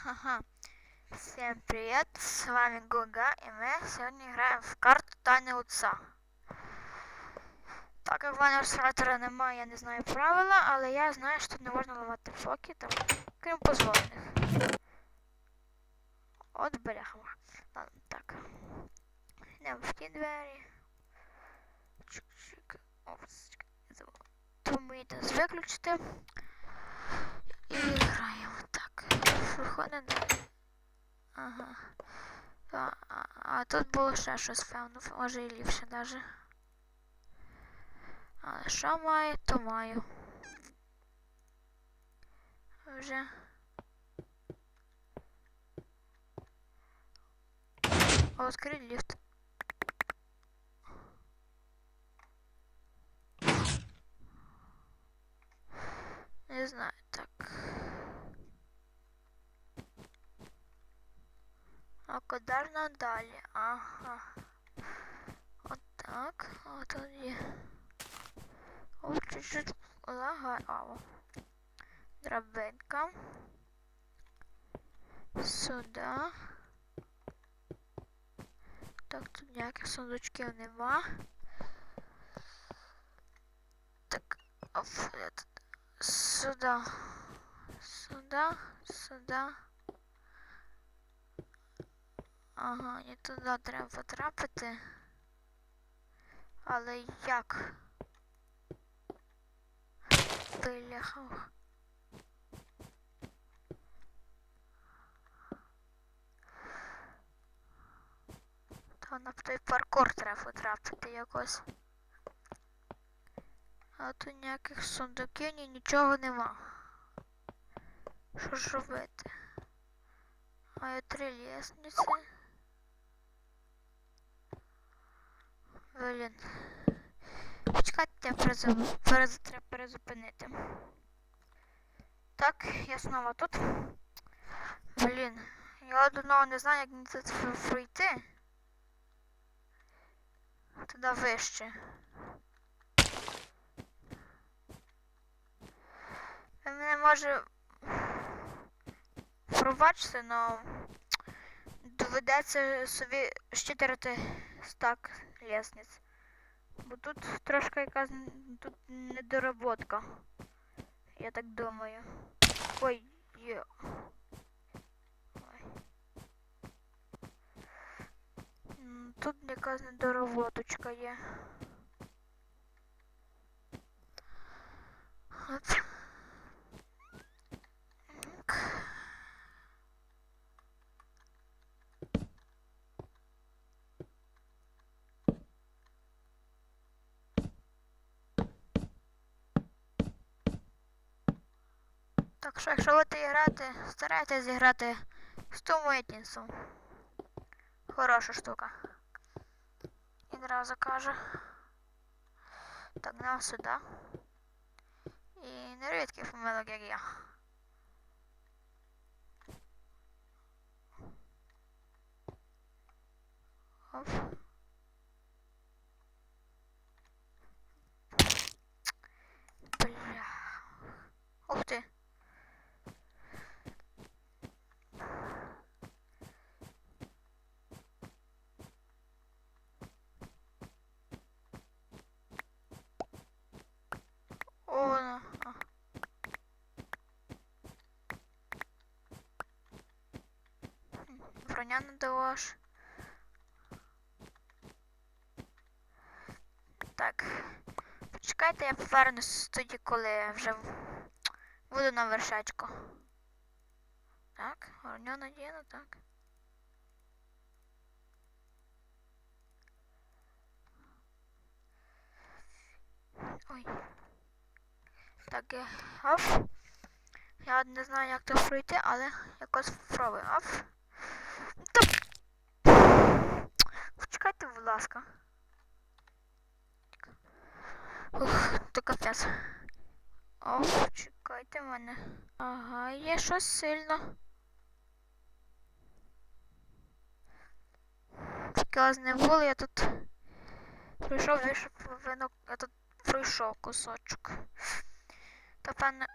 Ха-ха. Всем привет, с вами Гуга, и мы сегодня играем в карту Тайны Отца. Так як в мене ілюстратора немає, я не знаю правила, але я знаю, що не можна ламати фоки, там, крім позволених. От бляха. Ладно, так. Йдемо в ті двері. Чик-чик. Опс, чекай, я забула. Тумитись виключити. Виходить. Ага. А, а, а тут було ще щось, певно, може і ліпше даже. Але що маю, то маю. Вже. О, відкрий ліфт. Не знаю, так. А куди ж нам далі? Ага. От так. А тут є. О, чуть-чуть лагає. Ау. Драбинка. Сюди. Так, тут ніяких сундучків нема. Так, оп, я тут. Сюда. Ага, не туди треба потрапити. Але як? Бляха. Та на той паркур треба потрапити якось. А тут ніяких сундуків, ні нічого нема. Що ж робити? Маю три лісниці. Блін. Почекайте, перез... треба перезупинити. Так, я знову тут. Блін, я одного не знаю, як мені тут пройти. Туди вище. Ви мене може пробачте, но доведеться собі щитирити стак лісниць. Бо тут трошки якась н- тут недоработка. Я так думаю. Ой, є. Ой. М, Тут якась недоработочка є. Оп. Так що, якщо будете грати, старайтесь зіграти з Том Уітнісом. Хороша штука. Відразу каже. Так, нам сюди. І не таких помилок, як я. Оп. Бля. Ух ти. О, на. а. М, Не дала Так. Почекайте, я повернусь тоді, коли вже буду на вершечку. Так, броня надіяна, так. Ой. Так, я оф. Я не знаю, як то пройти, але якось спробую. Оф. Та... Почекайте, будь ласка. Ух, то капець. Оф, чекайте мене. Ага, є щось сильно. Таке вас було, я тут пройшов більше половину, я тут пройшов кусочок. Та певне